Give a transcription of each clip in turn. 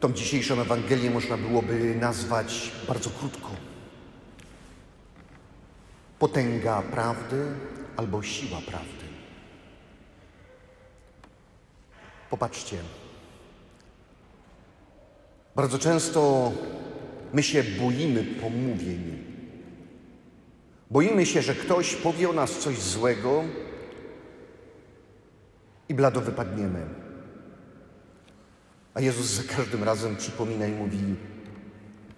Tą dzisiejszą Ewangelię można byłoby nazwać bardzo krótko. Potęga prawdy albo siła prawdy. Popatrzcie. Bardzo często my się boimy pomówień. Boimy się, że ktoś powie o nas coś złego i blado wypadniemy. A Jezus za każdym razem przypomina i mówi: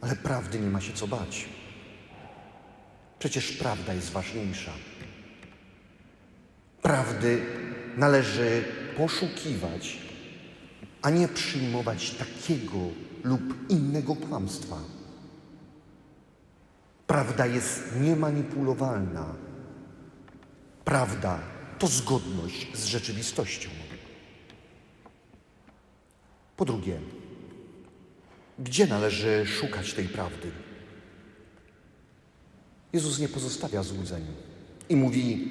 Ale prawdy nie ma się co bać. Przecież prawda jest ważniejsza. Prawdy należy poszukiwać, a nie przyjmować takiego lub innego kłamstwa. Prawda jest niemanipulowalna. Prawda to zgodność z rzeczywistością. Po drugie, gdzie należy szukać tej prawdy? Jezus nie pozostawia złudzeń i mówi: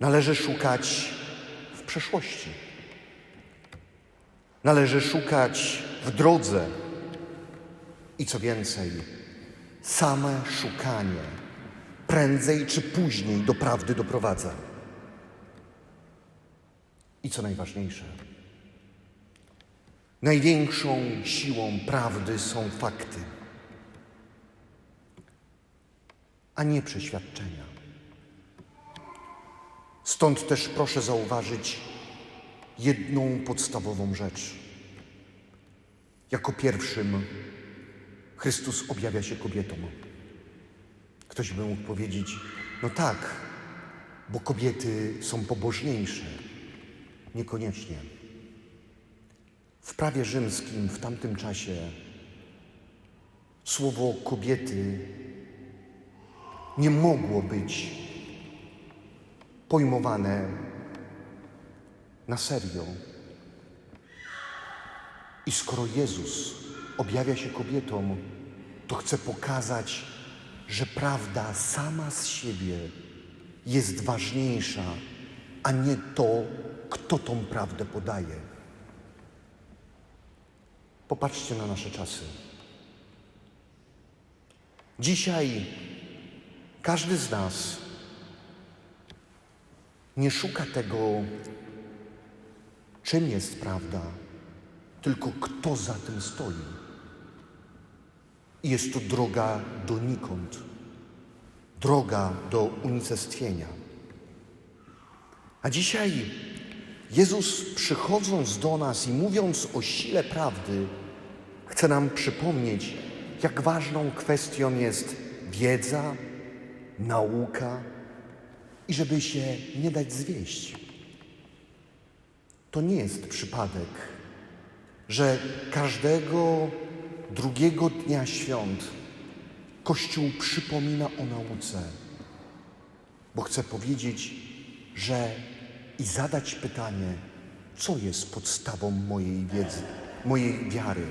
należy szukać w przeszłości. Należy szukać w drodze. I co więcej, same szukanie prędzej czy później do prawdy doprowadza. I co najważniejsze, największą siłą prawdy są fakty, a nie przeświadczenia. Stąd też proszę zauważyć jedną podstawową rzecz. Jako pierwszym Chrystus objawia się kobietom. Ktoś by mógł powiedzieć, no tak, bo kobiety są pobożniejsze. Niekoniecznie. W prawie rzymskim w tamtym czasie słowo kobiety nie mogło być pojmowane na serio. I skoro Jezus objawia się kobietom, to chce pokazać, że prawda sama z siebie jest ważniejsza, a nie to, kto tą prawdę podaje. Popatrzcie na nasze czasy. Dzisiaj każdy z nas nie szuka tego, czym jest prawda, tylko kto za tym stoi. I jest to droga donikąd, droga do unicestwienia. A dzisiaj Jezus, przychodząc do nas i mówiąc o sile prawdy, chce nam przypomnieć, jak ważną kwestią jest wiedza, nauka i żeby się nie dać zwieść. To nie jest przypadek, że każdego drugiego dnia świąt Kościół przypomina o nauce, bo chce powiedzieć, że i zadać pytanie, co jest podstawą mojej wiedzy, mojej wiary.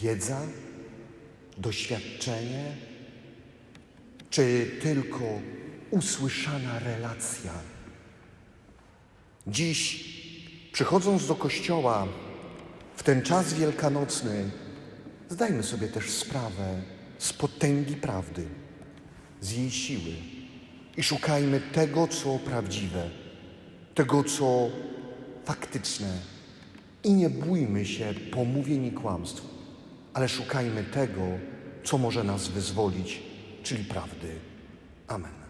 Wiedza, doświadczenie, czy tylko usłyszana relacja? Dziś, przychodząc do kościoła w ten czas wielkanocny, zdajmy sobie też sprawę z potęgi prawdy, z jej siły i szukajmy tego, co prawdziwe, tego, co faktyczne. I nie bójmy się pomówień i kłamstw, ale szukajmy tego, co może nas wyzwolić, czyli prawdy. Amen.